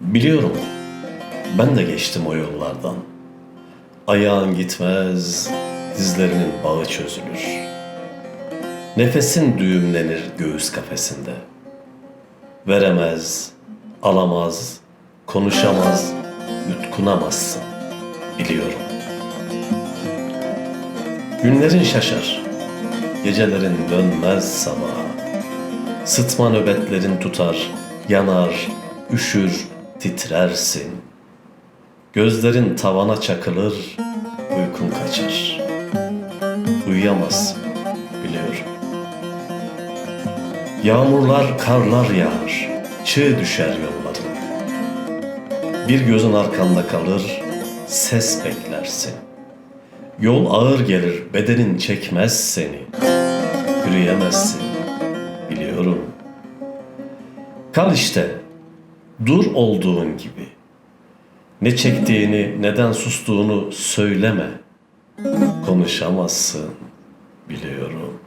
Biliyorum. Ben de geçtim o yollardan. Ayağın gitmez, dizlerinin bağı çözülür. Nefesin düğümlenir göğüs kafesinde. Veremez, alamaz, konuşamaz, yutkunamazsın. Biliyorum. Günlerin şaşar, gecelerin dönmez sabaha. Sıtma nöbetlerin tutar, yanar, üşür, titrersin. Gözlerin tavana çakılır, uykun kaçar. Uyuyamazsın, biliyorum. Yağmurlar, karlar yağar, çığ düşer yollarına. Bir gözün arkanda kalır, ses beklersin. Yol ağır gelir, bedenin çekmez seni. Yürüyemezsin, biliyorum. Kal işte, Dur olduğun gibi. Ne çektiğini, neden sustuğunu söyleme. Konuşamazsın, biliyorum.